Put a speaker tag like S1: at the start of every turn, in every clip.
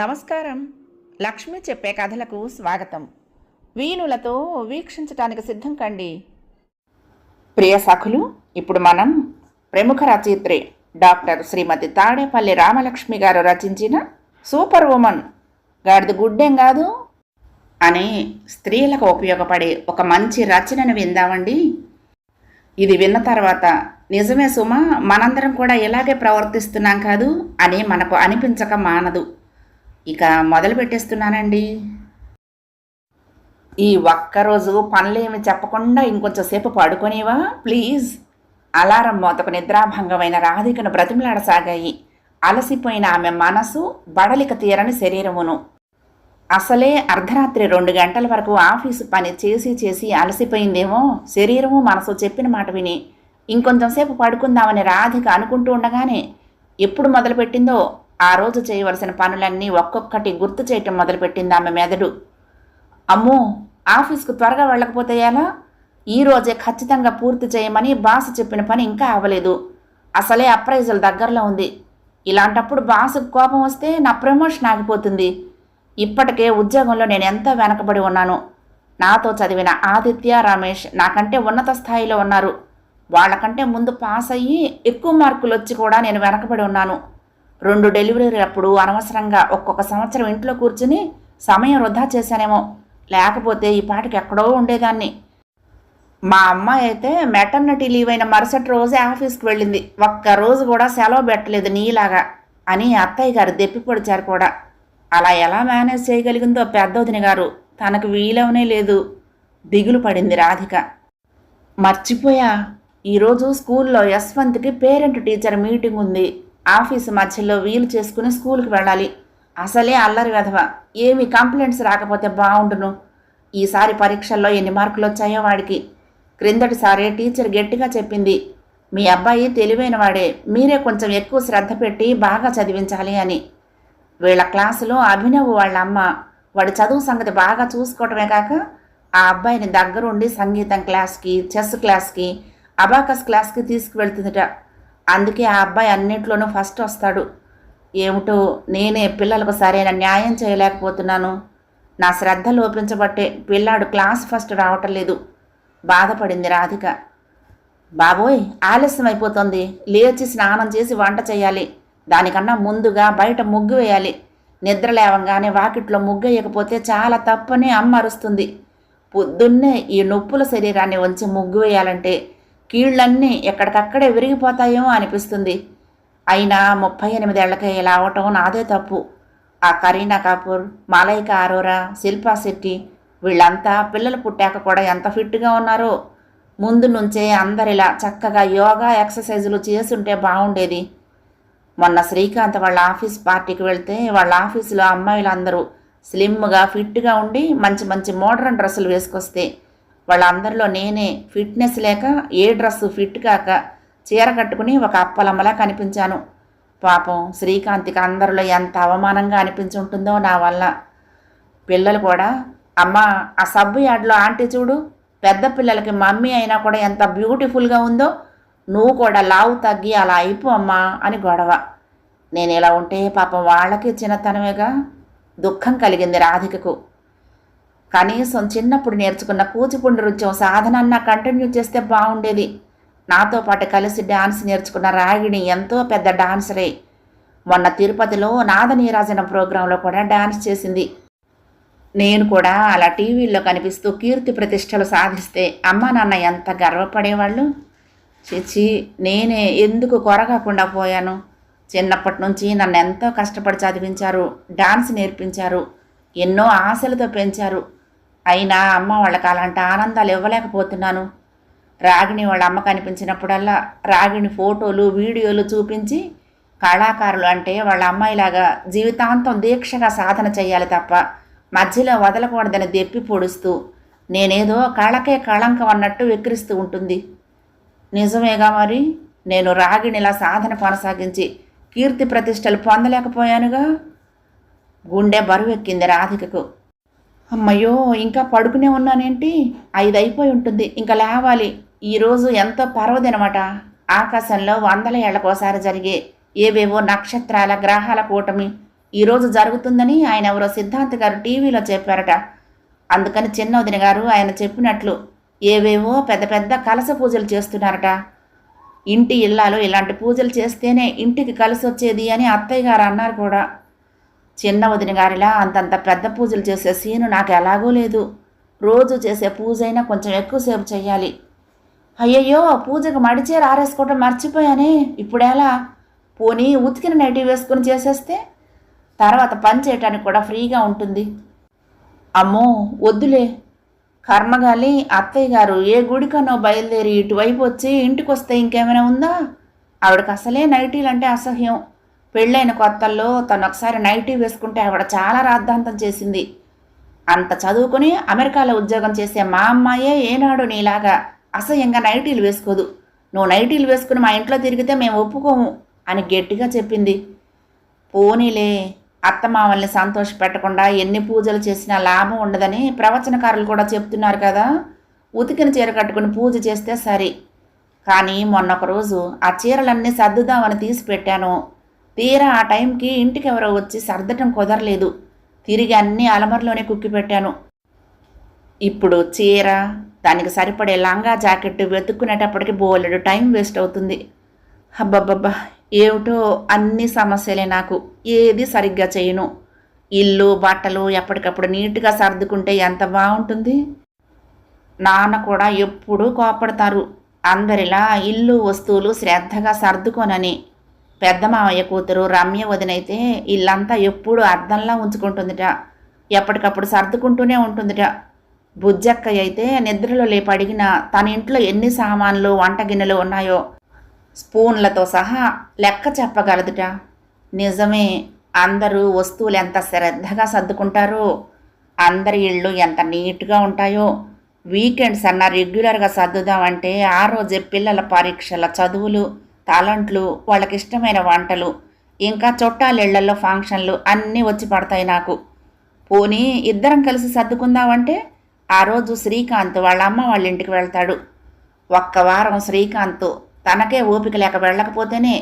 S1: నమస్కారం. లక్ష్మి చెప్పే కథలకు స్వాగతం. వీణులతో వీక్షించటానికి సిద్ధం కండి. ప్రియ సఖులు ఇప్పుడు మనం ప్రముఖ రచయిత్రి డాక్టర్ శ్రీమతి తాడేపల్లి రామలక్ష్మి గారు రచించిన సూపర్ ఉమెన్ గాడిది గుడ్డేం కాదు? అనే స్త్రీలకు ఉపయోగపడే ఒక మంచి రచనను విందామండి. ఇది విన్న తర్వాత నిజమే సుమ మనందరం కూడా ఇలాగే ప్రవర్తిస్తున్నాం కాదు అని మనకు అనిపించక మానదు. ఇక మొదలు పెట్టేస్తున్నానండి. ఈ ఒక్కరోజు పనులేమి చెప్పకుండా ఇంకొంచెంసేపు సేపు ప్లీజ్. అలారం మోతకు నిద్రాభంగమైన రాధికను బ్రతిమలాడసాగాయి. అలసిపోయిన ఆమె మనసు బడలిక తీరని శరీరమును. అసలే అర్ధరాత్రి రెండు గంటల వరకు ఆఫీసు పని చేసి చేసి అలసిపోయిందేమో శరీరము మనసు చెప్పిన మాట విని. ఇంకొంచెంసేపు పడుకుందామని రాధిక అనుకుంటూ ఉండగానే ఎప్పుడు మొదలుపెట్టిందో ఆ రోజు చేయవలసిన పనులన్నీ ఒక్కొక్కటి గుర్తు చేయటం మొదలుపెట్టింది ఆమె మెదడు. అమ్మో ఆఫీస్కు త్వరగా వెళ్ళకపోతే ఎలా? ఈరోజే ఖచ్చితంగా పూర్తి చేయమని బాస్ చెప్పిన పని ఇంకా అవ్వలేదు. అసలే అప్రైజల్ దగ్గరలో ఉంది. ఇలాంటప్పుడు బాసుకు కోపం వస్తే నా ప్రమోషన్ ఆగిపోతుంది. ఇప్పటికే ఉద్యోగంలో నేను ఎంతో వెనకబడి ఉన్నాను. నాతో చదివిన ఆదిత్య రమేష్ నాకంటే ఉన్నత స్థాయిలో ఉన్నారు. వాళ్ళకంటే ముందు పాస్ అయ్యి ఎక్కువ మార్కులు వచ్చి కూడా నేను వెనకబడి ఉన్నాను. రెండు డెలివరీ అప్పుడు అనవసరంగా ఒక్కొక్క సంవత్సరం ఇంట్లో కూర్చుని సమయం వృధా చేశానేమో. లేకపోతే ఈ పాటికి ఎక్కడో ఉండేదాన్ని. మా అమ్మాయి అయితే మెటర్నిటీ లీవ్ అయిన మరుసటి రోజే ఆఫీస్కి వెళ్ళింది. ఒక్క రోజు కూడా సెలవు పెట్టలేదు నీలాగా అని అత్తయ్య గారు దెప్పి పొడిచారు కూడా. అలా ఎలా మేనేజ్ చేయగలిగిందో పెద్దవదిన గారు తనకు వీలవనే లేదు. దిగులు పడింది రాధిక. మర్చిపోయా ఈరోజు స్కూల్లో యశ్వంత్కి పేరెంట్ టీచర్ మీటింగ్ ఉంది. ఆఫీసు మధ్యలో వీలు చేసుకుని స్కూల్కి వెళ్ళాలి. అసలే అల్లరి వెధవ. ఏమి కంప్లైంట్స్ రాకపోతే బాగుండును ఈసారి పరీక్షల్లో ఎన్ని మార్కులు వచ్చాయో వాడికి క్రిందటిసారి టీచర్ గట్టిగా చెప్పింది మీ అబ్బాయి తెలివైన వాడే. మీరే కొంచెం ఎక్కువ శ్రద్ధ పెట్టి బాగా చదివించాలి అని. వీళ్ళ క్లాసులో అభినవ్ వాళ్ళ అమ్మ వాడి చదువు సంగతి బాగా చూసుకోవటమే కాక ఆ అబ్బాయిని దగ్గరుండి సంగీతం క్లాస్కి చెస్ క్లాస్కి అబాకస్ క్లాస్కి తీసుకువెళ్తుందిట. అందుకే ఆ అబ్బాయి అన్నింటిలోనూ ఫస్ట్ వస్తాడు. ఏమిటో నేనే పిల్లలకు సరైన న్యాయం చేయలేకపోతున్నాను. నా శ్రద్ధ లోపించబట్టే పిల్లాడు క్లాస్ ఫస్ట్ రావటం లేదు. బాధపడింది రాధిక. బాబోయ్ ఆలస్యం అయిపోతుంది. లేచి స్నానం చేసి వంట చేయాలి. దానికన్నా ముందుగా బయట ముగ్గు వేయాలి. నిద్ర లేవంగానే వాకిట్లో ముగ్గేయకపోతే చాలా తప్పని అమ్మ అరుస్తుంది. పొద్దున్నే ఈ నొప్పుల శరీరాన్ని ఉంచి ముగ్గు వేయాలంటే కీళ్ళన్నీ ఎక్కడికక్కడే విరిగిపోతాయేమో అనిపిస్తుంది. అయినా ముప్పై ఎనిమిదేళ్ళకే ఇలా అవటం నాదే తప్పు. ఆ కరీనా కపూర్ మాలైక ఆరోరా శిల్పా శెట్టి వీళ్ళంతా పిల్లలు పుట్టాక కూడా ఎంత ఫిట్గా ఉన్నారో. ముందు నుంచే అందరిలా చక్కగా యోగా ఎక్సర్సైజులు చేస్తుంటే బాగుండేది. మొన్న శ్రీకాంత్ వాళ్ళ ఆఫీస్ పార్టీకి వెళ్తే వాళ్ళ ఆఫీసులో అమ్మాయిలందరూ స్లిమ్గా ఫిట్గా ఉండి మంచి మంచి మోడర్న్ డ్రెస్సులు వేసుకొస్తే వాళ్ళందరిలో నేనే ఫిట్నెస్ లేక ఏ డ్రెస్సు ఫిట్ కాక చీర కట్టుకుని ఒక అప్పలమ్మలా కనిపించాను. పాపం శ్రీకాంత్కి అందరిలో ఎంత అవమానంగా అనిపించి ఉంటుందో నా వల్ల. పిల్లలు కూడా అమ్మ ఆ సబ్బు యార్డ్లో ఆంటీ చూడు పెద్ద పిల్లలకి మమ్మీ అయినా కూడా ఎంత బ్యూటిఫుల్గా ఉందో నువ్వు కూడా లావు తగ్గి అలా అయిపో అమ్మా అని గొడవ. నేను ఇలా ఉంటే పాపం వాళ్ళకి చిన్నతనమేగా దుఃఖం కలిగింది రాధికకు. కనీసం చిన్నప్పుడు నేర్చుకున్న కూచిపూడి నృత్యం సాధనన్నా కంటిన్యూ చేస్తే బాగుండేది. నాతో పాటు కలిసి డాన్స్ నేర్చుకున్న రాగిణి ఎంతో పెద్ద డాన్సరే. మొన్న తిరుపతిలో నాదనీరాజన ప్రోగ్రాంలో కూడా డాన్స్ చేసింది. నేను కూడా అలా టీవీల్లో కనిపిస్తూ కీర్తి ప్రతిష్టలు సాధిస్తే అమ్మా నాన్న ఎంత గర్వపడేవాళ్ళు? చిచి నేనే ఎందుకు కొరగాకుండా పోయాను? చిన్నప్పటి నుంచి నన్ను ఎంతో కష్టపడి చదివించారు డాన్స్ నేర్పించారు ఎన్నో ఆశలతో పెంచారు. అయినా అమ్మ వాళ్ళకి అలాంటి ఆనందాలు ఇవ్వలేకపోతున్నాను. రాగిణి వాళ్ళ అమ్మ కనిపించినప్పుడల్లా రాగిణి ఫోటోలు వీడియోలు చూపించి కళాకారులు అంటే వాళ్ళ అమ్మాయిలాగా జీవితాంతం దీక్షగా సాధన చేయాలి తప్ప మధ్యలో వదలకూడదని దెప్పి పొడుస్తూ నేనేదో కళకే కళంకం అన్నట్టు వెక్కిరిస్తూ ఉంటుంది. నిజమేగా మరి? నేను రాగిణిలా సాధన కొనసాగించి కీర్తి ప్రతిష్టలు పొందలేకపోయానుగా? గుండె బరువెక్కింది రాధికకు. అమ్మయ్యో ఇంకా పడుకునే ఉన్నానేంటి? ఐదు అయిపోయి ఉంటుంది. ఇంకా లేవాలి. ఈరోజు ఎంతో పర్వదినమాట. ఆకాశంలో వందల ఏళ్ళకోసారి జరిగే ఏవేవో నక్షత్రాల గ్రహాల కూటమి ఈరోజు జరుగుతుందని ఆయన ఎవరో సిద్ధాంత్ గారు టీవీలో చెప్పారట. అందుకని చిన్నవదిని గారు ఆయన చెప్పినట్లు ఏవేవో పెద్ద పెద్ద కలస పూజలు చేస్తున్నారట. ఇంటి ఇళ్ళాలు ఇలాంటి పూజలు చేస్తేనే ఇంటికి కలిసి వచ్చేది అని అత్తయ్య గారు అన్నారు కూడా. చిన్న వదిన గారిలా అంతంత పెద్ద పూజలు చేసే సీను నాకు ఎలాగూ లేదు. రోజు చేసే పూజ అయినా కొంచెం ఎక్కువసేపు చేయాలి అయ్యయ్యో పూజకు మడిచే రారేసుకోవటం మర్చిపోయానే. ఇప్పుడేలా? పోనీ ఉతికిన నైటీ వేసుకుని చేసేస్తే తర్వాత పని చేయటానికి కూడా ఫ్రీగా ఉంటుంది. అమ్మో వద్దులే. కర్మగాలి అత్తయ్య గారు ఏ గుడికనో బయలుదేరి ఇటువైపు వచ్చి ఇంటికి వస్తే ఇంకేమైనా ఉందా? ఆవిడకి అసలే నైటీలు అంటే అసహ్యం. పెళ్ళైన కొత్తల్లో తను ఒకసారి నైటీ వేసుకుంటే ఆవిడ చాలా రాద్ధాంతం చేసింది. అంత చదువుకుని అమెరికాలో ఉద్యోగం చేసే మా అమ్మాయే ఏనాడు నీలాగా అసహ్యంగా నైటీలు వేసుకోదు. నువ్వు నైటీలు వేసుకుని మా ఇంట్లో తిరిగితే మేము ఒప్పుకోము అని గట్టిగా చెప్పింది. పోనీలే అత్తమామల్ని సంతోషపెట్టకుండా ఎన్ని పూజలు చేసినా లాభం ఉండదని ప్రవచనకారులు కూడా చెప్తున్నారు కదా. ఉతికిన చీర కట్టుకుని పూజ చేస్తే సరి. కానీ మొన్నొక రోజు ఆ చీరలన్నీ సర్దుదామని తీసి పెట్టాను తీరా ఆ టైంకి ఇంటికి ఎవరో వచ్చి సర్దటం కుదరలేదు. తిరిగి అన్ని అలమరలోనే కుక్కి పెట్టాను ఇప్పుడు చీర దానికి సరిపడే లంగా జాకెట్ వెతుక్కునేటప్పటికి బోలెడు టైం వేస్ట్ అవుతుంది. అబ్బబ్బబ్బా ఏమిటో అన్ని సమస్యలే నాకు. ఏది సరిగ్గా చేయను. ఇల్లు బట్టలు ఎప్పటికప్పుడు నీట్గా సర్దుకుంటే ఎంత బాగుంటుంది? నాన్న కూడా ఎప్పుడూ కోపడతారు. అందరిలా ఇల్లు వస్తువులు శ్రద్ధగా సర్దుకోనని. పెద్ద మామయ్య కూతురు రమ్య వదినైతే ఇల్లంతా ఎప్పుడు అర్థంలా ఉంచుకుంటుందిట. ఎప్పటికప్పుడు సర్దుకుంటూనే ఉంటుందిట. బుజ్జక్క అయితే నిద్రలో లేపి అడిగిన తన ఇంట్లో ఎన్ని సామాన్లు వంట గిన్నెలు ఉన్నాయో? స్పూన్లతో సహా లెక్క చెప్పగలదుట. నిజమే అందరూ వస్తువులు ఎంత శ్రద్ధగా సర్దుకుంటారో అందరి ఇళ్ళు ఎంత నీట్గా ఉంటాయో వీకెండ్స్ అన్న రెగ్యులర్గా సర్దుదామంటే ఆ రోజే పిల్లల పరీక్షల చదువులు టాలెంట్లు వాళ్ళకి ఇష్టమైన వంటలు ఇంకా చుట్టాలిళ్ళల్లో ఫంక్షన్లు అన్నీ వచ్చి పడతాయి నాకు. పోనీ ఇద్దరం కలిసి సర్దుకుందామంటే ఆ రోజు శ్రీకాంత్ వాళ్ళ అమ్మ వాళ్ళ ఇంటికి వెళ్తాడు. ఒక్క వారం శ్రీకాంత్ తనకే ఓపిక లేక వెళ్ళకపోతేనే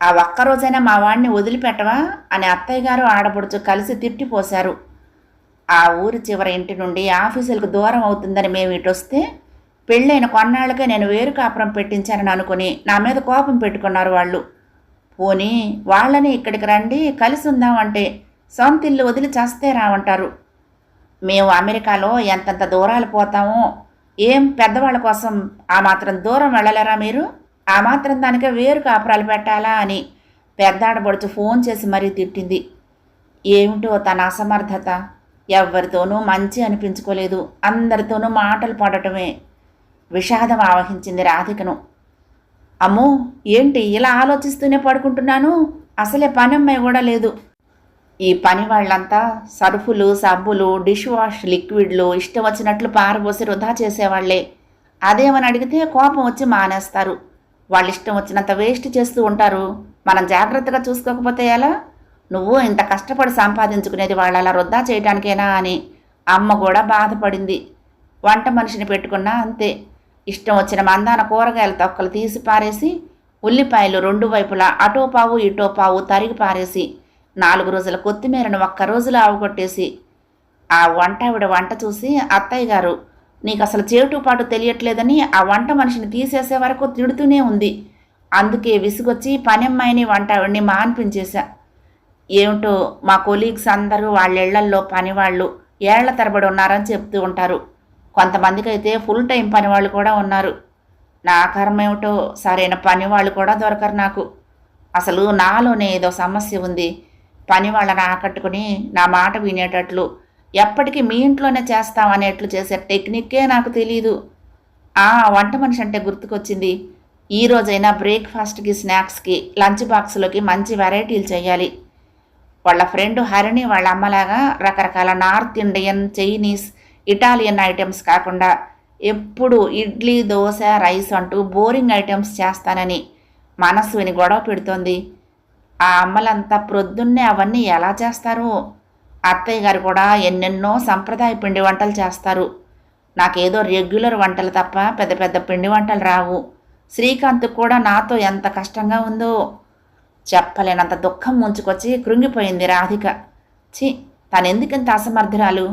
S1: ఆ ఒక్క రోజైనా మా వాడిని వదిలిపెట్టవా అని అత్తయ్య గారు ఆడపడుచు కలిసి తిట్టిపోశారు ఆ ఊరి చివరి ఇంటి నుండి ఆఫీసులకు దూరం అవుతుందని మేము ఇటు వస్తే పెళ్ళైన కొన్నాళ్ళకే నేను వేరు కాపురం పెట్టించానని అనుకుని నా మీద కోపం పెట్టుకున్నారు వాళ్ళు. పోనీ వాళ్ళని ఇక్కడికి రండి కలిసి ఉందామంటే సొంత ఇల్లు వదిలి చస్తే రావంటారు మేము అమెరికాలో ఎంతంత దూరాలు పోతామో ఏం పెద్దవాళ్ళ కోసం ఆ మాత్రం దూరం వెళ్ళలేరా మీరు? ఆ మాత్రం దానికే వేరు కాపురాలు పెట్టాలా అని పెద్దాడబడుచు ఫోన్ చేసి మరీ తిట్టింది. ఏమిటో తన అసమర్థత. ఎవరితోనూ మంచి అనిపించుకోలేదు. అందరితోనూ మాటలు పడటమే విషాదం ఆవహించింది రాధికను. అమ్మో ఏంటి ఇలా ఆలోచిస్తూనే పడుకుంటున్నాను? అసలే పనమ్మాయి కూడా లేదు. ఈ పని వాళ్ళంతా సరుఫులు సబ్బులు డిష్ వాష్ లిక్విడ్లు ఇష్టం వచ్చినట్లు పారబోసి వృధా చేసేవాళ్ళే. అదేమని అడిగితే కోపం వచ్చి మానేస్తారు. వాళ్ళు ఇష్టం వచ్చినంత వేస్ట్ చేస్తూ ఉంటారు. మనం జాగ్రత్తగా చూసుకోకపోతే ఎలా? నువ్వు ఇంత కష్టపడి సంపాదించుకునేది వాళ్ళు అలా వృధా చేయడానికేనా అని. అమ్మ కూడా బాధపడింది. వంట మనిషిని పెట్టుకున్నా అంతే. ఇష్టం వచ్చిన మందాన కూరగాయల తొక్కలు తీసి పారేసి ఉల్లిపాయలు రెండు వైపులా అటో పావు ఇటో పావు తరిగి పారేసి నాలుగు రోజుల కొత్తిమీరను ఒక్క రోజులో ఆవుగొట్టేసి ఆ వంట ఆవిడ వంట చూసి అత్తయ్య గారు నీకు అసలు చేటుపాటు తెలియట్లేదని ఆ వంట మనిషిని తీసేసే వరకు తిడుతూనే ఉంది. అందుకే విసుగొచ్చి పనమ్మాయిని వంట ఆవిడ్ని మాన్పించేశా. ఏమిటో మా కొలీగ్స్ అందరూ వాళ్ళ ఇళ్ళల్లో పనివాళ్ళు ఏళ్ళ తరబడి ఉన్నారని చెప్తూ ఉంటారు. కొంతమందికి అయితే ఫుల్ టైం పనివాళ్ళు కూడా ఉన్నారు. నా కర్మ ఏమిటో సరైన పనివాళ్ళు కూడా దొరకరు నాకు. అసలు నాలోనే ఏదో సమస్య ఉంది. పని వాళ్ళని ఆకట్టుకుని నా మాట వినేటట్లు ఎప్పటికీ మీ ఇంట్లోనే చేస్తామనేట్లు చేసే టెక్నిక్కే నాకు తెలియదు ఆ వంట మనిషి అంటే గుర్తుకొచ్చింది. ఈ రోజైనా బ్రేక్ఫాస్ట్కి స్నాక్స్కి లంచ్ బాక్స్లోకి మంచి వెరైటీలు చేయాలి. వాళ్ళ ఫ్రెండ్ హరిణి వాళ్ళ అమ్మలాగా రకరకాల North Indian Chinese Italian items కాకుండా ఎప్పుడు ఇడ్లీ దోశ రైస్ అంటూ బోరింగ్ ఐటమ్స్ చేస్తానని మనసు విని గొడవ పెడుతోంది. ఆ అమ్మలంతా ప్రొద్దున్నే అవన్నీ ఎలా చేస్తారు? అత్తయ్య గారు కూడా ఎన్నెన్నో సంప్రదాయ పిండి వంటలు చేస్తారు. నాకేదో రెగ్యులర్ వంటలు తప్ప పెద్ద పెద్ద పిండి వంటలు రావు. శ్రీకాంత్ కూడా నాతో ఎంత కష్టంగా ఉందో చెప్పలేనంత దుఃఖం ముంచుకొచ్చి కృంగిపోయింది రాధిక. ఛీ తనెందుకింత అసమర్థురాలు?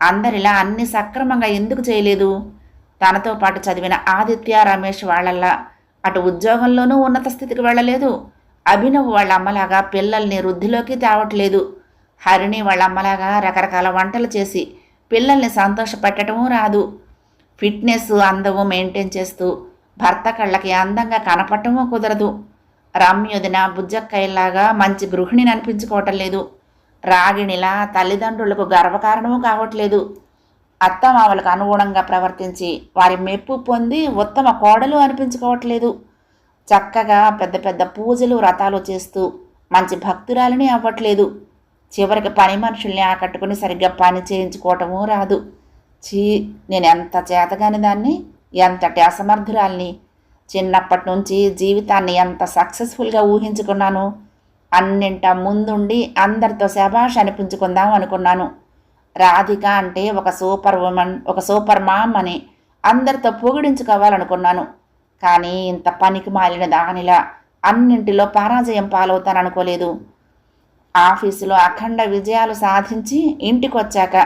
S1: అందరిలా అన్ని సక్రమంగా ఎందుకు చేయలేదు? తనతో పాటు చదివిన ఆదిత్య రమేష్ వాళ్ళల్లా అటు ఉద్యోగంలోనూ ఉన్నత స్థితికి వెళ్ళలేదు. అభినవ్ వాళ్ళ అమ్మలాగా పిల్లల్ని వృద్ధిలోకి తేవట్లేదు. హరిణి వాళ్ళ అమ్మలాగా రకరకాల వంటలు చేసి పిల్లల్ని సంతోషపెట్టడమూ రాదు. ఫిట్నెస్ అందము మెయింటైన్ చేస్తూ భర్త కళ్ళకి అందంగా కనపడటమూ కుదరదు. రమ్యుదిన బుజ్జక్కయ్యలాగా మంచి గృహిణిని అనిపించుకోవటం లేదు. రాగిణిలా తల్లిదండ్రులకు గర్వకారణము కావట్లేదు. అత్తమామలకు అనుగుణంగా ప్రవర్తించి వారి మెప్పు పొంది ఉత్తమ కోడలు అనిపించుకోవట్లేదు. చక్కగా పెద్ద పెద్ద పూజలు వ్రతాలు చేస్తూ మంచి భక్తురాలిని అవ్వట్లేదు. చివరికి పని మనుషుల్ని ఆకట్టుకుని సరిగ్గా పని చేయించుకోవటమూ రాదు. చీ నేను ఎంత చేతగాని దాన్ని ఎంతటి అసమర్థురాల్ని చిన్నప్పటి నుంచి జీవితాన్ని ఎంత సక్సెస్ఫుల్గా ఊహించుకున్నాను అన్నింట ముందుండి అందరితో శభాష్ అనిపించుకుందాం అనుకున్నాను. రాధిక అంటే ఒక సూపర్ ఉమెన్ ఒక సూపర్ మామ్ అని అందరితో పొగిడించుకోవాలనుకున్నాను. కానీ ఇంత పనికి మాలిన దానిలా అన్నింటిలో పరాజయం పాలవుతాననుకోలేదు. ఆఫీసులో అఖండ విజయాలు సాధించి ఇంటికి వచ్చాక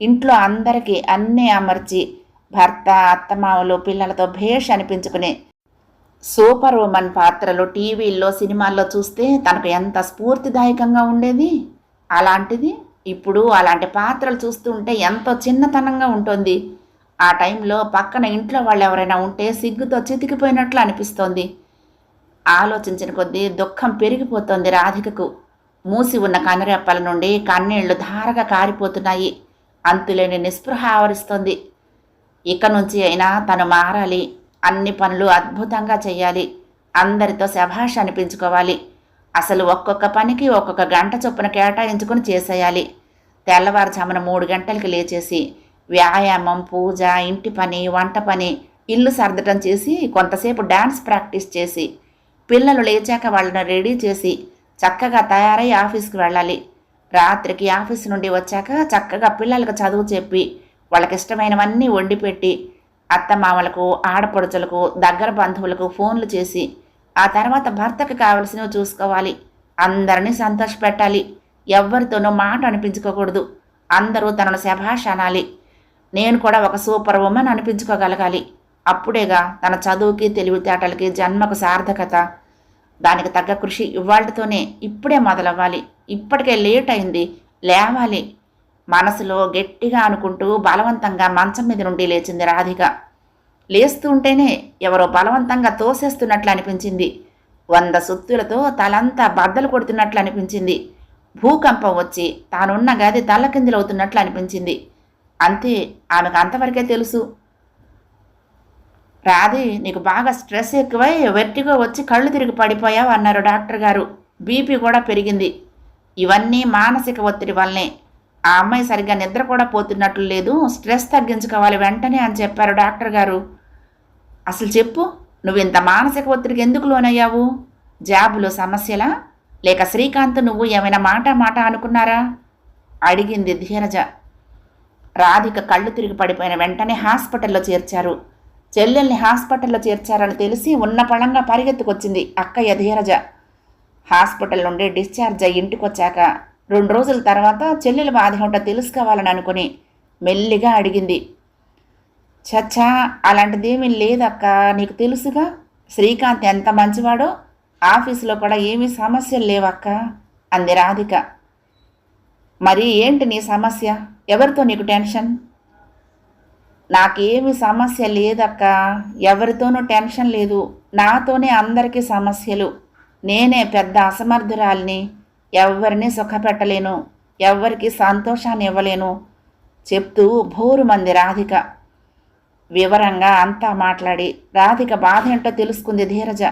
S1: ఇంట్లో అందరికీ అన్నీ అమర్చి భర్త అత్తమామలు పిల్లలతో భేష్ అనిపించుకుని సూపర్ ఉమెన్ పాత్రలు టీవీల్లో సినిమాల్లో చూస్తే తనకు ఎంత స్ఫూర్తిదాయకంగా ఉండేది? అలాంటిది ఇప్పుడు అలాంటి పాత్రలు చూస్తుంటే ఎంతో చిన్నతనంగా ఉంటుంది. ఆ టైంలో పక్కన ఇంట్లో వాళ్ళు ఎవరైనా ఉంటే సిగ్గుతో చితికిపోయినట్లు అనిపిస్తోంది. ఆలోచించిన కొద్దీ దుఃఖం పెరిగిపోతోంది రాధికకు. మూసి ఉన్న కనురెప్పల నుండి కన్నీళ్ళు ధారగా కారిపోతున్నాయి. అంతులేని నిస్పృహ ఆవరిస్తోంది. ఇక నుంచి అయినా తను మారాలి. అన్ని పనులు అద్భుతంగా చేయాలి. అందరితో శభాష్ అనిపించుకోవాలి. అసలు ఒక్కొక్క పనికి ఒక్కొక్క గంట చొప్పున కేటాయించుకొని చేసేయాలి. తెల్లవారుజామున మూడు గంటలకి లేచేసి వ్యాయామం పూజ ఇంటి పని వంట పని ఇల్లు సర్దటం చేసి కొంతసేపు డ్యాన్స్ ప్రాక్టీస్ చేసి పిల్లలు లేచాక వాళ్ళని రెడీ చేసి చక్కగా తయారై ఆఫీస్కి వెళ్ళాలి. రాత్రికి ఆఫీస్ నుండి వచ్చాక చక్కగా పిల్లలకు చదువు చెప్పి వాళ్ళకి ఇష్టమైనవన్నీ వండి పెట్టి అత్తమామలకు ఆడపడుచులకు దగ్గర బంధువులకు ఫోన్లు చేసి ఆ తర్వాత భర్తకు కావలసినవి చూసుకోవాలి. అందరినీ సంతోషపెట్టాలి. ఎవ్వరితోనూ మాట అనిపించుకోకూడదు. అందరూ తనను శభాష్ అనాలి. నేను కూడా ఒక సూపర్ ఉమెన్ అనిపించుకోగలగాలి. అప్పుడేగా తన చదువుకి తెలివితేటలకి జన్మకు సార్థకత. దానికి తగ్గ కృషి ఇవాళతోనే ఇప్పుడే మొదలవ్వాలి. ఇప్పటికే లేట్ అయింది. లేవాలి. మనసులో గట్టిగా అనుకుంటూ బలవంతంగా మంచం మీద నుండి లేచింది రాధిక. లేస్తుంటేనే ఎవరో బలవంతంగా తోసేస్తున్నట్లు అనిపించింది. వంద సుత్తులతో తలంతా బద్దలు కొడుతున్నట్లు అనిపించింది. భూకంపం వచ్చి తానున్న గది తల్లకిందులవుతున్నట్లు అనిపించింది. అంతే ఆమెకు అంతవరకే తెలుసు. రాధి నీకు బాగా స్ట్రెస్ ఎక్కువై వెర్టిగో వచ్చి కళ్ళు తిరిగి పడిపోయావు అన్నారు డాక్టర్ గారు. బీపీ కూడా పెరిగింది. ఇవన్నీ మానసిక ఒత్తిడి వల్లనే. ఆ అమ్మాయి సరిగ్గా నిద్ర కూడా పోతున్నట్లు లేదు స్ట్రెస్ తగ్గించుకోవాలి వెంటనే అని చెప్పారు డాక్టర్ గారు. అసలు చెప్పు నువ్వు ఇంత మానసిక ఒత్తిడికి ఎందుకు లోనయ్యావు? జాబులో సమస్యలా? లేక శ్రీకాంత్ నువ్వు ఏమైనా మాట మాట అనుకున్నారా? అడిగింది ధీరజ. రాధిక కళ్ళు తిరిగి పడిపోయిన వెంటనే హాస్పిటల్లో చేర్చారు. చెల్లెల్ని హాస్పిటల్లో చేర్చారని తెలిసి ఉన్న పళంగా పరిగెత్తుకొచ్చింది అక్కయ్య ధీరజ. హాస్పిటల్ నుండి డిశ్చార్జ్ అయ్యి ఇంటికొచ్చాక రెండు రోజుల తర్వాత చెల్లెల బాధ ఏమిటో తెలుసుకోవాలని అనుకుని మెల్లిగా అడిగింది. చచ్చా అలాంటిదేమీ లేదక్క నీకు తెలుసుగా? శ్రీకాంత్ ఎంత మంచివాడో? ఆఫీసులో కూడా ఏమీ సమస్యలు లేవక్క అంది రాధిక. మరి ఏంటి నీ సమస్య? ఎవరితో నీకు టెన్షన్? నాకేమి సమస్య లేదక్క ఎవరితోనూ టెన్షన్ లేదు. నాతోనే అందరికీ సమస్యలు. నేనే పెద్ద అసమర్థురాలిని. ఎవరిని సుఖపెట్టలేను ఎవ్వరికి సంతోషాన్ని ఇవ్వలేను చెప్తూ భోరు మంది రాధిక వివరంగా అంతా మాట్లాడి రాధిక బాధ ఏంటో తెలుసుకుంది ధీరజ.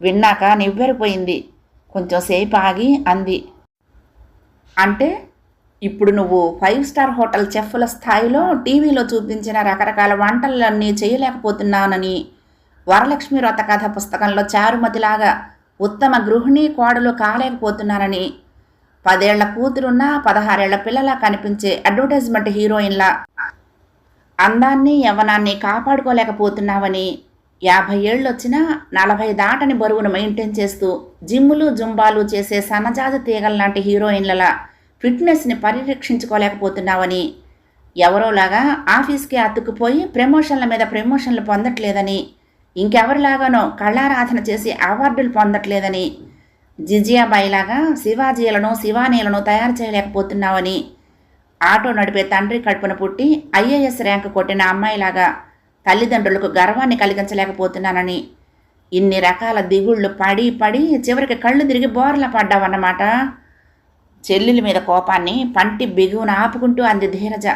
S1: విన్నాక నివ్వెరిపోయింది. కొంచెంసేపు ఆగి అంది. అంటే ఇప్పుడు నువ్వు ఫైవ్ స్టార్ హోటల్ చెఫ్ల స్థాయిలో టీవీలో చూపించిన రకరకాల వంటలన్నీ చేయలేకపోతున్నానని వరలక్ష్మి వ్రత కథ పుస్తకంలో చారుమతిలాగా ఉత్తమ గృహిణి కోడలు కాలేకపోతున్నారని. పదేళ్ళ కూతురున్న పదహారేళ్ళ పిల్లలా కనిపించే అడ్వర్టైజ్మెంట్ హీరోయిన్లా. అందాన్ని యవ్వనాన్ని కాపాడుకోలేకపోతున్నావని. యాభై ఏళ్ళు వచ్చినా నలభై దాటని బరువును మెయింటైన్ చేస్తూ జిమ్ములు జుంబాలు చేసే సన్నజాజ తీగల లాంటి హీరోయిన్లలా ఫిట్నెస్ని పరిరక్షించుకోలేకపోతున్నావని. ఎవరోలాగా ఆఫీస్కి అతుక్కుపోయి ప్రమోషన్ల మీద ప్రమోషన్లు పొందట్లేదని ఇంకెవరిలాగానో కళ్ళారాధన చేసి అవార్డులు పొందట్లేదని జిజియాబాయిలాగా శివాజీలను శివానీలను తయారు చేయలేకపోతున్నావని ఆటో నడిపే తండ్రి కడుపున పుట్టి ఐఏఎస్ ర్యాంకు కొట్టిన అమ్మాయిలాగా తల్లిదండ్రులకు గర్వాన్ని కలిగించలేకపోతున్నానని ఇన్ని రకాల దిగుళ్ళు పడి పడి చివరికి కళ్ళు తిరిగి బోర్ల పడ్డావన్నమాట. చెల్లెల మీద కోపాన్ని పంటి బిగువున ఆపుకుంటూ అంది ధీరజ.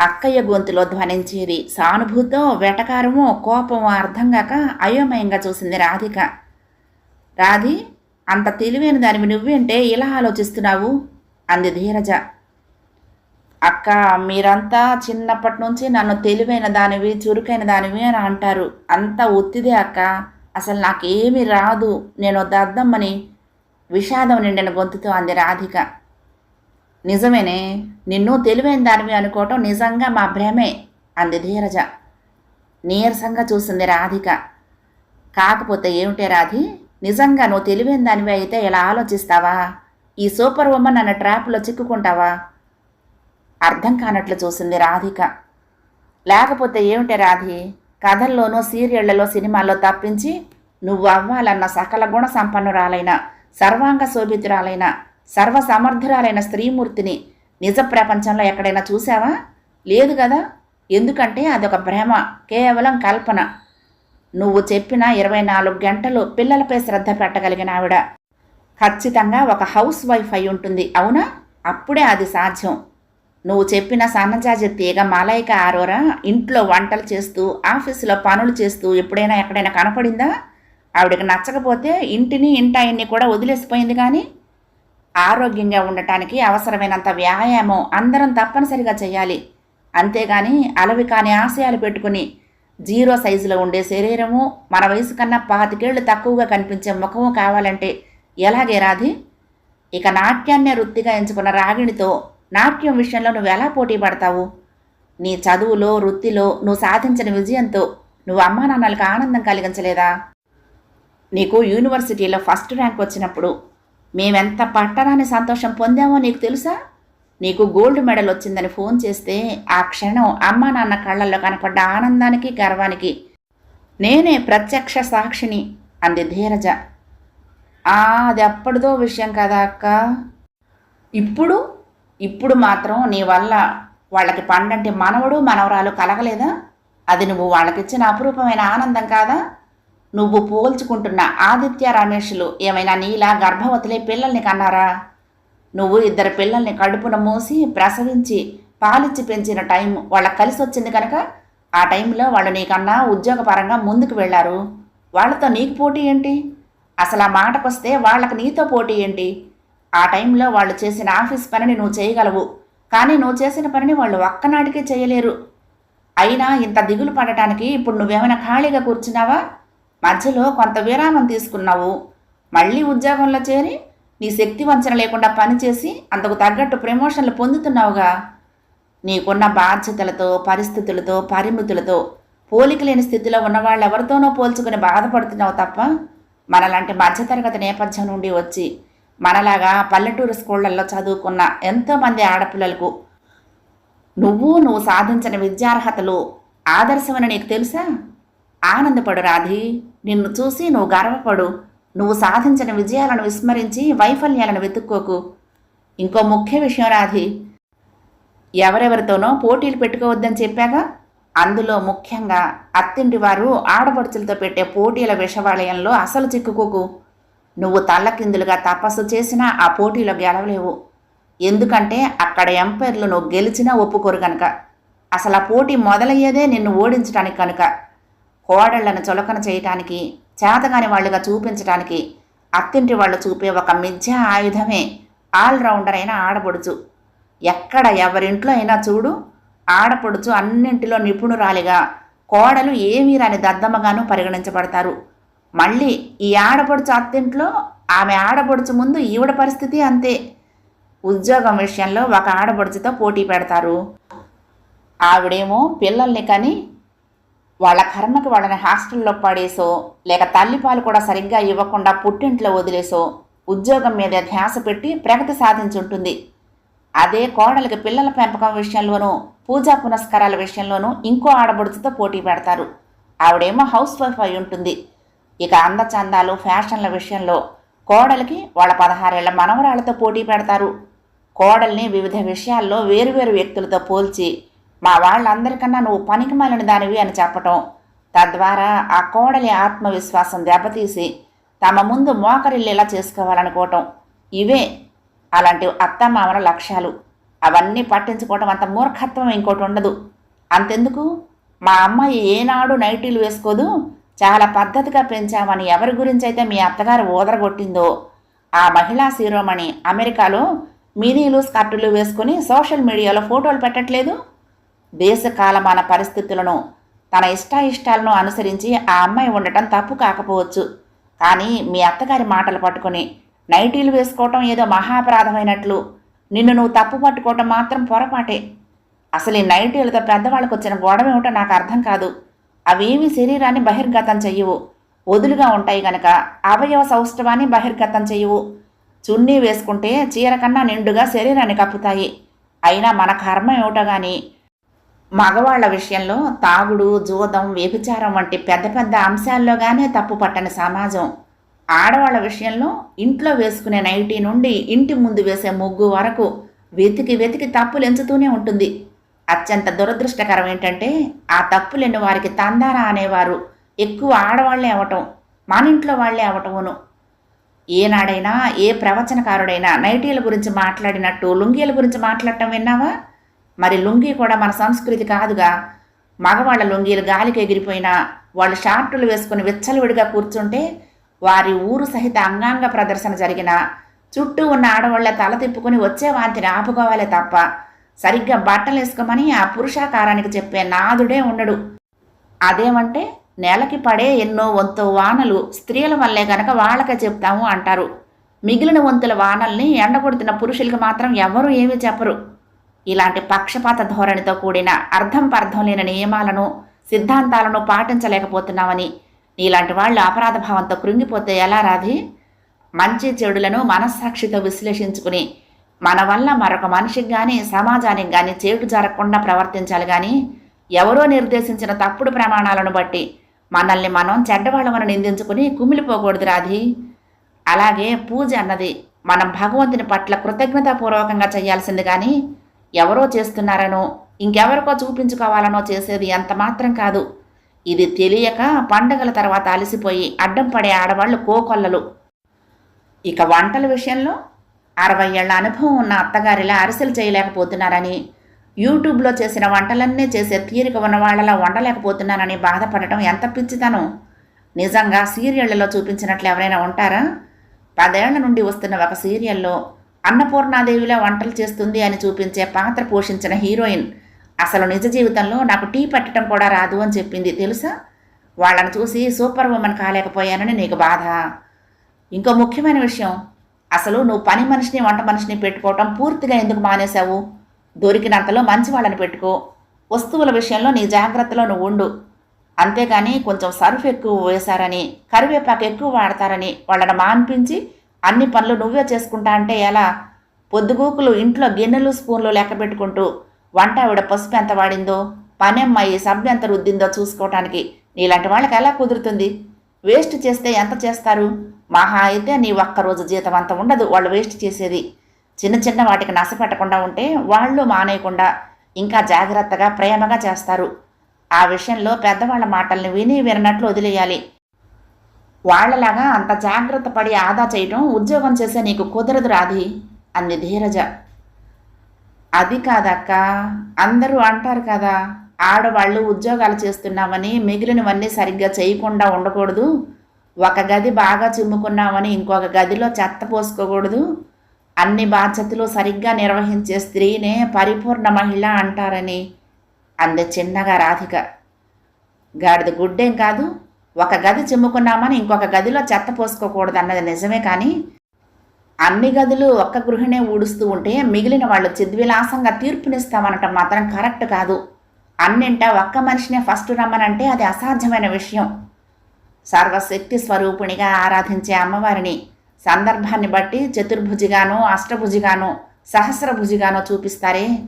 S1: అక్కయ్య గొంతులో ధ్వనించేది. సానుభూతో వెటకారమో కోపమో అర్థం కాక అయోమయంగా చూసింది రాధిక. రాధి అంత తెలివైన దానివి నువ్వేంటే ఇలా ఆలోచిస్తున్నావు? అంది ధీరజ. అక్క మీరంతా చిన్నప్పటి నుంచి నన్ను తెలివైన దానివి చురుకైన దానివి అని అంటారు. అంత ఒత్తిదే అక్క. అసలు నాకేమీ రాదు. నేను దద్దమ్మని విషాదం నిండిన గొంతుతో అంది రాధిక. నిజమేనే నిన్ను తెలివైన దానివి అనుకోవటం నిజంగా మా భ్రమే అంది ధీరజ. నీరసంగా చూసింది రాధిక. కాకపోతే ఏమిటే రాధి నిజంగా నువ్వు తెలివైన దానివి అయితే ఇలా ఆలోచిస్తావా? ఈ సూపర్ ఉమ్మన్ అన్న ట్రాప్లో చిక్కుకుంటావా? అర్థం కానట్లు చూసింది రాధిక. లేకపోతే ఏమిటే రాధి కథల్లోనూ సీరియళ్ళలో సినిమాల్లో తప్పించి నువ్వు అవ్వాలన్న సకల గుణ సంపన్నురాలైన సర్వాంగ శోభితురాలైన సర్వసమర్థురాలైన స్త్రీమూర్తిని నిజ ప్రపంచంలో ఎక్కడైనా చూసావా లేదు కదా? ఎందుకంటే అదొక భ్రమ కేవలం కల్పన. నువ్వు చెప్పిన ఇరవై నాలుగు గంటలు పిల్లలపై శ్రద్ధ పెట్టగలిగిన ఆవిడ. ఖచ్చితంగా ఒక హౌస్ వైఫ్ అయి ఉంటుంది అవునా? అప్పుడే అది సాధ్యం. నువ్వు చెప్పిన సన్నజాజి తీగ మలైక ఆరోరా ఇంట్లో వంటలు చేస్తూ ఆఫీసులో పనులు చేస్తూ ఎప్పుడైనా ఎక్కడైనా కనపడిందా? ఆవిడకి నచ్చకపోతే ఇంటిని ఇంటాయన్ని కూడా వదిలేసిపోయింది కానీ ఆరోగ్యంగా ఉండటానికి అవసరమైనంత వ్యాయామం అందరం తప్పనిసరిగా చేయాలి. అంతేగాని అలవి కాని ఆశయాలు పెట్టుకుని జీరో సైజులో ఉండే శరీరము మన వయసు కన్నా పాతికేళ్ళు తక్కువగా కనిపించే ముఖము కావాలంటే ఎలాగే రాధి? ఇక నాట్యాన్నే వృత్తిగా ఎంచుకున్న రాగిణితో నాట్యం విషయంలో నువ్వు ఎలా పోటీ పడతావు? నీ చదువులో వృత్తిలో నువ్వు సాధించిన విజయంతో నువ్వు అమ్మా నాన్నలకు ఆనందం కలిగించలేదా? నీకు యూనివర్సిటీలో ఫస్ట్ ర్యాంక్ వచ్చినప్పుడు మేమెంత పట్టరాని సంతోషం పొందామో నీకు తెలుసా? నీకు గోల్డ్ మెడల్ వచ్చిందని ఫోన్ చేస్తే ఆ క్షణం అమ్మ నాన్న కళ్ళల్లో కనపడ్డ ఆనందానికి గర్వానికి నేనే ప్రత్యక్ష సాక్షిని అంది ధీరజ. "ఆ, అది అప్పటిదో విషయం కదా అక్క. ఇప్పుడు? ఇప్పుడు మాత్రం నీ వల్ల వాళ్ళకి పండంటి మనవడు మనవరాలు కలగలేదా? అది నువ్వు వాళ్ళకిచ్చిన అపురూపమైన ఆనందం కాదా? నువ్వు పోల్చుకుంటున్న ఆదిత్య రమేష్లు ఏమైనా నీలా గర్భవతులే పిల్లల్ని కన్నారా? నువ్వు ఇద్దరు పిల్లల్ని కడుపున మూసి ప్రసవించి పాలిచ్చి పెంచిన టైం వాళ్ళకి కలిసి వచ్చింది కనుక ఆ టైంలో వాళ్ళు నీకన్నా ఉద్యోగపరంగా ముందుకు వెళ్ళారు. వాళ్ళతో నీకు పోటీ ఏంటి? అసలు ఆ మాటకొస్తే వాళ్ళకి నీతో పోటీ ఏంటి? ఆ టైంలో వాళ్ళు చేసిన ఆఫీస్ పనిని నువ్వు చేయగలవు. కానీ నువ్వు చేసిన పనిని వాళ్ళు ఒక్కనాటికే చేయలేరు. అయినా ఇంత దిగులు పడటానికి ఇప్పుడు నువ్వేమైనా ఖాళీగా కూర్చున్నావా? మధ్యలో కొంత విరామం తీసుకున్నావు. మళ్ళీ ఉద్యోగంలో చేరి నీ శక్తి వంచన లేకుండా పనిచేసి అంతకు తగ్గట్టు ప్రమోషన్లు పొందుతున్నావుగా. నీకున్న బాధ్యతలతో పరిస్థితులతో పరిమితులతో పోలిక లేని స్థితిలో ఉన్న వాళ్ళెవరితోనో పోల్చుకుని బాధపడుతున్నావు తప్ప మనలాంటి మధ్యతరగతి నేపథ్యం నుండి వచ్చి మనలాగా పల్లెటూరు స్కూళ్ళలో చదువుకున్న ఎంతోమంది ఆడపిల్లలకు నువ్వు నువ్వు సాధించిన విద్యార్హతలు ఆదర్శమని నీకు తెలుసా? ఆనందపడు రాధీ. నిన్ను చూసి నువ్వు గర్వపడు. నువ్వు సాధించిన విజయాలను విస్మరించి వైఫల్యాలను వెతుక్కోకు. ఇంకో ముఖ్య విషయం రాధి ఎవరెవరితోనో పోటీలు పెట్టుకోవద్దని చెప్పాగా? అందులో ముఖ్యంగా అత్తింటి వారు ఆడపడుచులతో పెట్టే పోటీల విషవాలయంలో అసలు చిక్కుకోకు. నువ్వు తల్లకిందులుగా తపస్సు చేసినా ఆ పోటీలో గెలవలేవు. ఎందుకంటే అక్కడ ఎంపైర్లు నువ్వు గెలిచినా ఒప్పుకోరు కనుక అసలు ఆ పోటీ మొదలయ్యేదే నిన్ను ఓడించడానికి కనుక కోడళ్ళను చులకన చేయటానికి చేతగాని వాళ్ళుగా చూపించటానికి అత్తింటి వాళ్ళు చూపే ఒక మిథ్యా ఆయుధమే ఆల్రౌండర్ అయిన ఆడపడుచు. ఎక్కడ ఎవరింట్లో అయినా చూడు ఆడపడుచు అన్నింటిలో నిపుణురాలిగా కోడలు ఏమీ రాని దద్దమ్మగాను పరిగణించబడతారు. మళ్ళీ ఈ ఆడపడుచు అత్తింట్లో ఆమె ఆడపడుచు ముందు ఈవిడ పరిస్థితి అంతే. ఉద్యోగం విషయంలో ఒక ఆడపడుచుతో పోటీ పెడతారు. ఆవిడేమో పిల్లల్ని కని వాళ్ళ కర్మకి వాళ్ళని హాస్టల్లో పడేసో లేక తల్లిపాలు కూడా సరిగ్గా ఇవ్వకుండా పుట్టింట్లో వదిలేసో ఉద్యోగం మీద ధ్యాస పెట్టి ప్రగతి సాధించుంటుంది. అదే కోడలికి పిల్లల పెంపకం విషయంలోనూ పూజా పునస్కారాల విషయంలోనూ ఇంకో ఆడబడుచుతో పోటీ పెడతారు. ఆవిడేమో హౌస్ వైఫ్ అయి ఉంటుంది. ఇక అందచందాలు ఫ్యాషన్ల విషయంలో కోడలికి వాళ్ళ పదహారేళ్ళ మనవరాళ్ళతో పోటీ పెడతారు. కోడల్ని వివిధ విషయాల్లో వేరువేరు వ్యక్తులతో పోల్చి మా వాళ్ళందరికన్నా నువ్వు పనికి మాలిన దానివి అని చెప్పటం. తద్వారా ఆ కోడలి ఆత్మవిశ్వాసం దెబ్బతీసి తమ ముందు మోకరిల్లేలా చేసుకోవాలనుకోవటం. ఇవే అలాంటి అత్తమామల లక్ష్యాలు. అవన్నీ పట్టించుకోవటం అంత మూర్ఖత్వం ఇంకోటి ఉండదు. అంతెందుకు? మా అమ్మాయి ఏనాడు నైటీలు వేసుకోదు చాలా పద్ధతిగా పెంచామని ఎవరి గురించి అయితే మీ అత్తగారు ఓదరగొట్టిందో ఆ మహిళా శిరోమణి అమెరికాలో మినీలు స్కర్టులు వేసుకుని సోషల్ మీడియాలో ఫోటోలు పెట్టట్లేదు? దేశ మన పరిస్థితులను తన ఇష్టాయిష్టాలను అనుసరించి ఆ అమ్మాయి ఉండటం తప్పు కాకపోవచ్చు. కానీ మీ అత్తగారి మాటలు పట్టుకొని నైటీలు వేసుకోవటం ఏదో మహాపరాధమైనట్లు. నిన్ను నువ్వు తప్పు పట్టుకోవటం మాత్రం పొరపాటే. అసలు ఈ నైటీలతో పెద్దవాళ్ళకు వచ్చిన గొడవ ఏమిటో నాకు అర్థం కాదు. అవేమి శరీరాన్ని బహిర్గతం చెయ్యవు. వదులుగా ఉంటాయి గనక అవయవ సౌష్ఠవాన్ని బహిర్గతం చెయ్యవు. చున్నీ వేసుకుంటే చీర కన్నా నిండుగా శరీరాన్ని కప్పుతాయి. అయినా మన కర్మ ఏమిటో కానీ మగవాళ్ళ విషయంలో తాగుడు జూదం వ్యభిచారం వంటి పెద్ద పెద్ద అంశాల్లోగానే తప్పు పట్టని సమాజం. ఆడవాళ్ళ విషయంలో ఇంట్లో వేసుకునే నైటీ నుండి ఇంటి ముందు వేసే ముగ్గు వరకు వెతికి వెతికి తప్పులు ఎంచుతూనే ఉంటుంది. అత్యంత దురదృష్టకరం ఏంటంటే ఆ తప్పులెన్ని వారికి తందారా అనేవారు ఎక్కువ ఆడవాళ్ళే అవటం మన ఇంట్లో వాళ్ళే అవటమును. ఏనాడైనా ఏ ప్రవచనకారుడైనా నైటీల గురించి మాట్లాడినట్టు లుంగీల గురించి మాట్లాడటం విన్నావా? మరి లుంగీ కూడా మన సంస్కృతి కాదుగా. మగవాళ్ళ లుంగీలు గాలికి ఎగిరిపోయినా వాళ్ళు షార్టులు వేసుకుని విచ్చలవిడిగా కూర్చుంటే వారి ఊరు సహిత అంగాంగ ప్రదర్శన జరిగిన చుట్టూ ఉన్న ఆడవాళ్ళ తల తిప్పుకొని వచ్చే వాంతిని ఆపుకోవాలే తప్ప సరిగ్గా బట్టలు వేసుకోమని ఆ పురుషాకారానికి చెప్పే నాదుడే ఉండడు. అదేమంటే నెలకి పడే ఎన్నో వంతు వానలు స్త్రీల వల్లే గనక వాళ్ళకే చెప్తాము అంటారు. మిగిలిన వంతుల వానల్ని ఎండగొడుతున్న పురుషులకి మాత్రం ఎవరూ ఏమీ చెప్పరు. ఇలాంటి పక్షపాత ధోరణితో కూడిన అర్థం పర్థం లేని నియమాలను సిద్ధాంతాలను పాటించలేకపోతున్నామని నీలాంటి వాళ్ళు అపరాధ భావంతో కృంగిపోతే ఎలా రాధి? మంచి చెడులను మనస్సాక్షితో విశ్లేషించుకుని మన వల్ల మరొక మనిషికి కానీ సమాజానికి కానీ చేటు జరగకుండా ప్రవర్తించాలి కానీ ఎవరో నిర్దేశించిన తప్పుడు ప్రమాణాలను బట్టి మనల్ని మనం చెడ్డవాళ్ళమని నిందించుకుని కుమిలిపోకూడదు రాధి. అలాగే పూజ అన్నది మనం భగవంతుని పట్ల కృతజ్ఞతాపూర్వకంగా చేయాల్సింది కానీ ఎవరో చేస్తున్నారనో ఇంకెవరికో చూపించుకోవాలనో చేసేది ఎంత మాత్రం కాదు. ఇది తెలియక పండగల తర్వాత అలసిపోయి అడ్డం పడే ఆడవాళ్ళు కోకొల్లలు. ఇక వంటల విషయంలో అరవై ఏళ్ళ అనుభవం ఉన్న అత్తగారిలా అరిసెలు చేయలేకపోతున్నారని యూట్యూబ్లో చేసిన వంటలన్నీ చేసే తీరిక ఉన్న వాళ్ళలా వండలేకపోతున్నానని బాధపడటం ఎంత పిచ్చితనం. నిజంగా సీరియళ్ళలో చూపించినట్లు ఎవరైనా ఉంటారా? పదేళ్ళ నుండి వస్తున్న ఒక సీరియల్లో అన్నపూర్ణాదేవిలా వంటలు చేస్తుంది అని చూపించే పాత్ర పోషించిన హీరోయిన్. అసలు నిజ జీవితంలో నాకు టీ పెట్టడం కూడా రాదు అని చెప్పింది. తెలుసా? వాళ్ళని చూసి సూపర్ ఉమెన్ కాలేకపోయానని నీకు బాధ? ఇంకో ముఖ్యమైన విషయం అసలు నువ్వు పని మనిషిని వంట మనిషిని పెట్టుకోవటం పూర్తిగా ఎందుకు మానేశావు? దొరికినంతలో మంచి వాళ్ళని పెట్టుకో. వస్తువుల విషయంలో నీ జాగ్రత్తలో నువ్వు ఉండు. అంతేగాని కొంచెం సర్ఫ్ ఎక్కువ వేశారని కరివేపాకు ఎక్కువ వాడతారని వాళ్ళని మాన్పించి అన్ని పనులు నువ్వే చేసుకుంటా అంటే ఎలా? పొద్దుగూకులు ఇంట్లో గిన్నెలు స్పూన్లు లెక్క పెట్టుకుంటూ వంట ఆవిడ పసుపు ఎంత వాడిందో పనమ్మాయి సబ్బు ఎంత రుద్దిందో చూసుకోవటానికి నీలాంటి వాళ్ళకి ఎలా కుదురుతుంది? వేస్ట్ చేస్తే ఎంత చేస్తారు? మహా అయితే నీ ఒక్కరోజు జీతం అంత ఉండదు వాళ్ళు వేస్ట్ చేసేది. చిన్న చిన్న వాటికి నశ పెట్టకుండా ఉంటే వాళ్ళు మానేయకుండా ఇంకా జాగ్రత్తగా ప్రేమగా చేస్తారు. ఆ విషయంలో పెద్దవాళ్ళ మాటల్ని విని వినట్లు వదిలేయాలి. వాళ్ళలాగా అంత జాగ్రత్త పడి ఆదా చేయటం ఉద్యోగం చేసే నీకు కుదరదు రాధి అంది ధీరజ. అది కాదక్క అందరూ అంటారు కదా ఆడవాళ్ళు ఉద్యోగాలు చేస్తున్నామని మిగిలినవన్నీ సరిగ్గా చేయకుండా ఉండకూడదు. ఒక గది బాగా చిమ్ముకున్నామని ఇంకొక గదిలో చెత్త పోసుకోకూడదు. అన్ని బాధ్యతలు సరిగ్గా నిర్వహించే స్త్రీనే పరిపూర్ణ మహిళ అంటారని అంది చిన్నగా రాధిక. గాడిద గుడ్డేం కాదు ఒక గది చిమ్ముకున్నామని ఇంకొక గదిలో చెత్త పోసుకోకూడదు అన్నది నిజమే కానీ అన్ని గదులు ఒక్క గృహిణే ఊడుస్తూ ఉంటే మిగిలిన వాళ్ళు చిద్విలాసంగా తీర్పునిస్తామనటం మాత్రం కరెక్ట్ కాదు. అన్నింట ఒక్క మనిషినే ఫస్ట్ రమ్మనంటే అది అసాధ్యమైన విషయం. సర్వశక్తి స్వరూపిణిగా ఆరాధించే అమ్మవారిని సందర్భాన్ని బట్టి చతుర్భుజిగానో అష్టభుజిగానో సహస్రభుజిగానో చూపిస్తారే.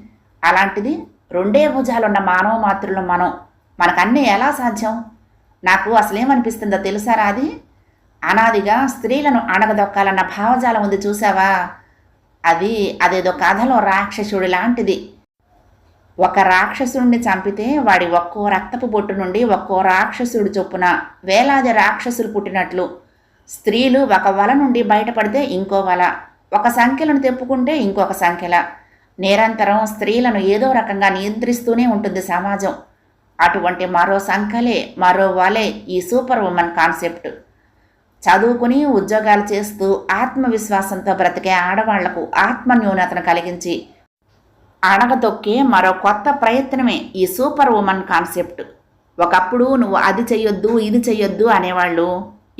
S1: అలాంటిది రెండే భుజాలున్న మానవ మాతృలు మనం. మనకన్నీ ఎలా సాధ్యం? నాకు అసలేమనిపిస్తుందో తెలుసారా అది అనాదిగా స్త్రీలను అణగదొక్కాలన్న భావజాలం ఉంది చూసావా అది అదేదో కథలో రాక్షసుడి లాంటిది. ఒక రాక్షసుడిని చంపితే వాడి ఒక్కో రక్తపు బొట్టు నుండి ఒక్కో రాక్షసుడు చొప్పున వేలాది రాక్షసులు పుట్టినట్లు. స్త్రీలు ఒక వల నుండి బయటపడితే ఇంకో వల ఒక సంఖ్యలను తెప్పుకుంటే ఇంకొక సంఖ్యల. నిరంతరం స్త్రీలను ఏదో రకంగా నియంత్రిస్తూనే ఉంటుంది సమాజం. అటువంటి మరో సంఖలే మరో వాలే ఈ సూపర్ ఉమెన్ కాన్సెప్ట్. చదువుకుని ఉద్యోగాలు చేస్తూ ఆత్మవిశ్వాసంతో బ్రతికే ఆడవాళ్ళకు ఆత్మన్యూనతను కలిగించి అణగదొక్కే మరో కొత్త ప్రయత్నమే ఈ సూపర్ ఉమెన్ కాన్సెప్ట్. ఒకప్పుడు నువ్వు అది చెయ్యొద్దు ఇది చెయ్యొద్దు అనేవాళ్ళు.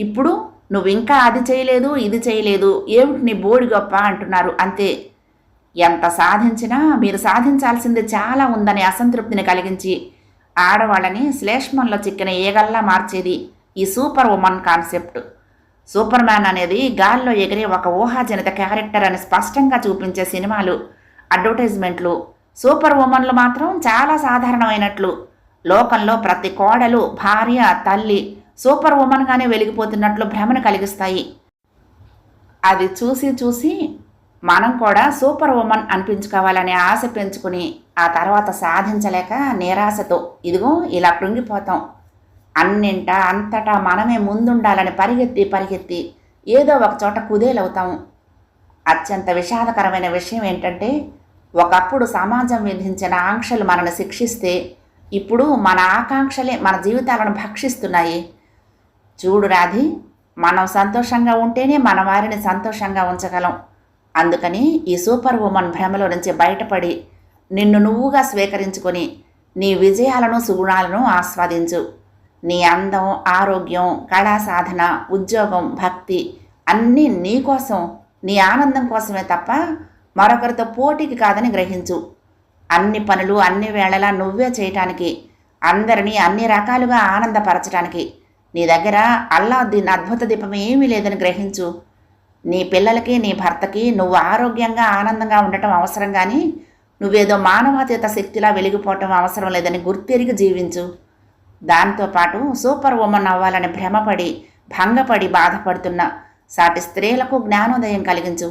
S1: ఇప్పుడు నువ్వు ఇంకా అది చేయలేదు ఇది చేయలేదు ఏమిటి నీ బోడి గొప్ప అంటున్నారు అంతే. ఎంత సాధించినా మీరు సాధించాల్సింది చాలా ఉందనే అసంతృప్తిని కలిగించి ఆడవాళ్ళని శ్లేష్మంలో చిక్కిన ఈగల్లా మార్చేది? ఈ super woman concept. Super man అనేది గాల్లో ఎగిరే ఒక ఊహాజనిత క్యారెక్టర్ అని స్పష్టంగా చూపించే సినిమాలు అడ్వర్టైజ్మెంట్లు. సూపర్ ఉమన్లు మాత్రం చాలా సాధారణమైనట్లు. లోకంలో ప్రతి కోడలు భార్య తల్లి సూపర్ ఉమన్గానే వెలిగిపోతున్నట్లు భ్రమను కలిగిస్తాయి. అది చూసి చూసి మనం కూడా సూపర్ ఉమన్ అనిపించుకోవాలనే ఆశ పెంచుకుని ఆ తర్వాత సాధించలేక నిరాశతో ఇదిగో ఇలా కృంగిపోతాం. అన్నింట అంతటా మనమే ముందుండాలని పరిగెత్తి పరిగెత్తి ఏదో ఒక చోట కుదేలవుతాము అత్యంత విషాదకరమైన విషయం ఏంటంటే ఒకప్పుడు సమాజం విధించిన ఆంక్షలు మనల్ని శిక్షిస్తే ఇప్పుడు మన ఆకాంక్షలే మన జీవితాలను భక్షిస్తున్నాయి. చూడు రాధి మనం సంతోషంగా ఉంటేనే మన వారిని సంతోషంగా ఉంచగలం. అందుకని ఈ సూపర్ ఉమన్ భ్రమలో నుంచి బయటపడి నిన్ను నువ్వుగా స్వీకరించుకొని నీ విజయాలను సుగుణాలను ఆస్వాదించు. నీ అందం ఆరోగ్యం కళా సాధన ఉద్యోగం భక్తి అన్నీ నీ కోసం నీ ఆనందం కోసమే తప్ప మరొకరితో పోటీకి కాదని గ్రహించు. అన్ని పనులు అన్ని వేళలా నువ్వే చేయటానికి అందరినీ అన్ని రకాలుగా ఆనందపరచడానికి నీ దగ్గర అల్లాద్దీన్ అద్భుత దీపం ఏమీ లేదని గ్రహించు. నీ పిల్లలకి నీ భర్తకి నువ్వు ఆరోగ్యంగా ఆనందంగా ఉండటం అవసరం కానీ నువ్వేదో మానవాతీత శక్తిలా వెలిగిపోవటం అవసరం లేదని గుర్తెరిగి జీవించు. దాంతోపాటు సూపర్ ఉమన్ అవ్వాలని భ్రమపడి భంగపడి బాధపడుతున్న సాటి స్త్రీలకు జ్ఞానోదయం కలిగించు.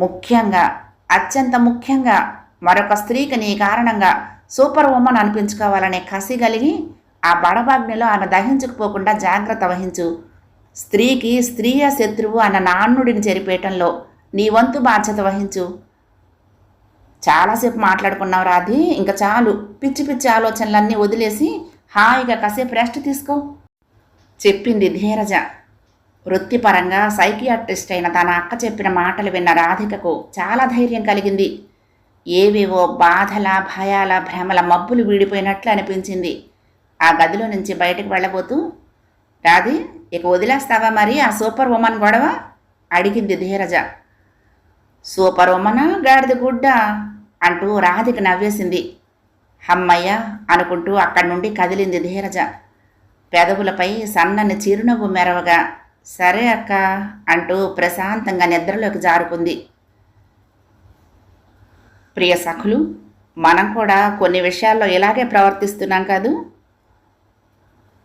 S1: ముఖ్యంగా అత్యంత ముఖ్యంగా మరొక స్త్రీకి నీ కారణంగా సూపర్ ఉమన్ అనిపించుకోవాలనే కసి కలిగి ఆ బడబాగ్నిలో ఆమె దహించుకుపోకుండా జాగ్రత్త వహించు. స్త్రీకి స్త్రీయ శత్రువు అన్న నాన్నుడిని చెరిపేయటంలో నీ వంతు బాధ్యత వహించు. చాలాసేపు మాట్లాడుకున్నావు రాధి ఇంకా చాలు. పిచ్చి పిచ్చి ఆలోచనలన్నీ వదిలేసి హాయిగా కాసేపు రెస్ట్ తీసుకో. చెప్పింది ధీరజ. వృత్తిపరంగా సైకియాట్రిస్ట్ అయిన తన అక్క చెప్పిన మాటలు విన్న రాధికకు చాలా ధైర్యం కలిగింది. ఏవేవో బాధల భయాల భ్రమల మబ్బులు వీడిపోయినట్లు అనిపించింది. ఆ గదిలో నుంచి బయటకు వెళ్ళబోతూ రాది ఇక వదిలేస్తావా మరి? ఆ సూపర్ ఉమన్ గొడవ? అడిగింది ధీరజ. సూపర్ ఉమనా? గాడిద గుడ్డ? అంటూ రాధిక నవ్వేసింది. హమ్మయ్య అనుకుంటూ అక్కడి నుండి కదిలింది ధీరజ. పెదవులపై సన్నని చిరునవ్వు మెరవగా సరే అక్క అంటూ ప్రశాంతంగా నిద్రలోకి జారుకుంది. ప్రియ సఖులు మనం కూడా కొన్ని విషయాల్లో ఇలాగే ప్రవర్తిస్తున్నాం కాదు?